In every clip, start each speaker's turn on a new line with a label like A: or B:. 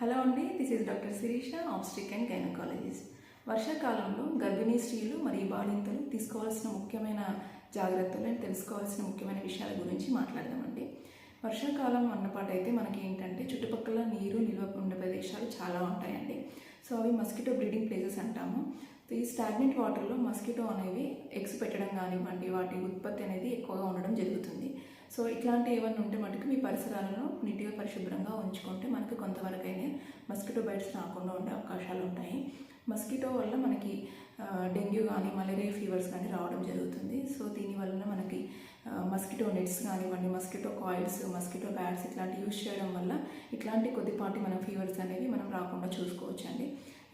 A: Hello అండి this is doctor Shirisha obstetric and gynaecologist. వర్షాకాలంలో గర్భిణీ స్త్రీలు మరియు బాలింతలు తీసుకోవాల్సిన ముఖ్యమైన జాగ్రత్తలు అండ్ తెలుసుకోవాల్సిన ముఖ్యమైన విషయాల గురించి మాట్లాడదామండి. వర్షాకాలం అన్నపాటు అయితే మనకి ఏంటంటే చుట్టుపక్కల నీరు నిల్వ ఉండే ప్రదేశాలు చాలా ఉంటాయండి. సో అవి మస్కిటో బ్రీడింగ్ ప్లేసెస్ అంటాము. ఈ స్టాగ్నెంట్ వాటర్లో మస్కిటో అనేవి ఎగ్స్ పెట్టడం కానివ్వండి వాటి ఉత్పత్తి అనేది ఎక్కువగా ఉండడం జరుగుతుంది. సో ఇట్లాంటి ఏమన్నా ఉంటే మటుకు మీ పరిసరాలను నీట్గా పరిశుభ్రంగా ఉంచుకుంటే మనకు కొంతవరకైనా మస్కిటో బైట్స్ రాకుండా ఉండే అవకాశాలు ఉంటాయి. మస్కిటో వల్ల మనకి డెంగ్యూ కానీ మలేరియా ఫీవర్స్ కానీ రావడం జరుగుతుంది. సో దీనివల్ల మనకి మస్కిటో నెట్స్ కానివ్వండి మస్కిటో కాయిల్స్ మస్కిటో బ్యాట్స్ ఇట్లాంటివి యూజ్ చేయడం వల్ల ఇట్లాంటి కొద్దిపాటి మనం ఫీవర్స్ అనేవి మనం రాకుండా చూసుకోవచ్చండి.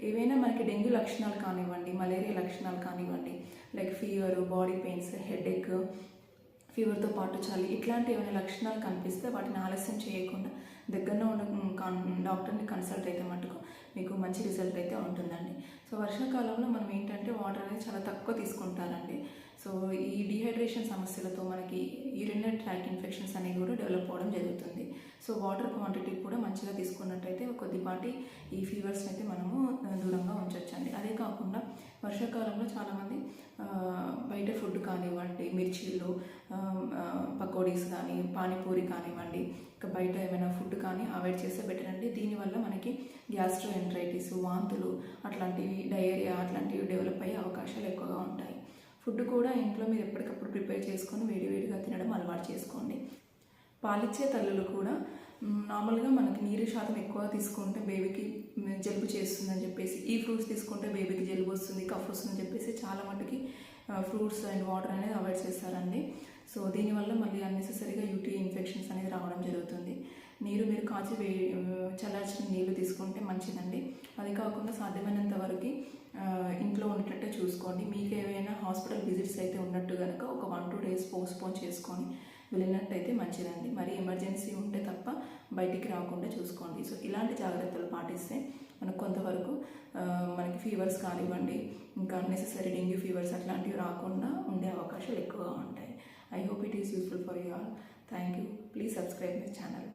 A: ఏవైనా మనకి డెంగ్యూ లక్షణాలు కానివ్వండి మలేరియా లక్షణాలు కానివ్వండి like fever body pains headache ఫీవర్తో పాటు చలి. ఇట్లాంటి ఏమైనా లక్షణాలు కనిపిస్తే వాటిని ఆలస్యం చేయకుండా దగ్గరలో ఉన్న డాక్టర్ని కన్సల్ట్ అయితే మటుకు మీకు మంచి రిజల్ట్ అయితే ఉంటుందండి. సో వర్షాకాలంలో మనం ఏంటంటే వాటర్ అనేది చాలా తక్కువ తీసుకుంటారండి. సో ఈ డిహైడ్రేషన్ సమస్యలతో మనకి యూరినరీ ట్రాక్ ఇన్ఫెక్షన్స్ అనేవి కూడా డెవలప్ అవ్వడం జరుగుతుంది. సో వాటర్ క్వాంటిటీ కూడా మంచిగా తీసుకున్నట్టయితే కొద్దిపాటి ఈ ఫీవర్స్ అయితే మనము దూరంగా ఉంచవచ్చండి వర్షాకాలంలో చాలామంది బయట ఫుడ్ కానివ్వండి మిర్చీలు పకోడీస్ కానీ పానీపూరి కానివ్వండి ఇంకా బయట ఏమైనా ఫుడ్ కానీ అవాయిడ్ చేస్తే బెటర్ అండి. దీనివల్ల మనకి గ్యాస్ట్రో ఎంట్రైటిస్ వాంతులు అట్లాంటివి డయేరియా అట్లాంటివి డెవలప్ అయ్యే అవకాశాలు ఎక్కువగా ఉంటాయి. ఫుడ్ కూడా ఇంట్లో మీరు ఎప్పటికప్పుడు ప్రిపేర్ చేసుకొని వేడివేడిగా తినడం అలవాటు చేసుకోండి. పాలిచ్చే తల్లులు కూడా నార్మల్గా మనకి నీరు శాతం ఎక్కువ తీసుకుంటే బేబీకి చేస్తుందని చెప్పేసి ఈ ఫ్రూట్స్ తీసుకుంటే బేబీకి జలుబు వస్తుంది కఫ్ వస్తుందని చెప్పేసి చాలా మటుకి ఫ్రూట్స్ అండ్ వాటర్ అనేది అవాయిడ్ చేస్తారండి. సో దీనివల్ల మళ్ళీ అన్నెసెసరీగా యూటీ ఇన్ఫెక్షన్స్ అనేది రావడం జరుగుతుంది. నీరు మీరు కాచి వే చల్లార్చిన నీళ్ళు తీసుకుంటే మంచిదండి. అది కాకుండా సాధ్యమైనంత వరకు ఇంట్లో ఉండేటట్టే చూసుకోండి. మీకు ఏవైనా హాస్పిటల్ విజిట్స్ అయితే ఉన్నట్టు కనుక ఒక వన్ టూ డేస్ పోస్ట్పోన్ చేసుకొని వెళ్ళినట్టయితే మంచిదండి. మరి ఎమర్జెన్సీ ఉంటే తప్ప బయటికి రాకుండా చూసుకోండి. సో ఇలాంటి జాగ్రత్తలు పాటిస్తే మనకు కొంతవరకు మనకి ఫీవర్స్ కానివ్వండి ఇంకా అన్నెసెసరీ డెంగ్యూ ఫీవర్స్ అట్లాంటివి రాకుండా ఉండే అవకాశాలు ఎక్కువగా ఉంటాయి. I hope it is useful for you all thank you please subscribe my channel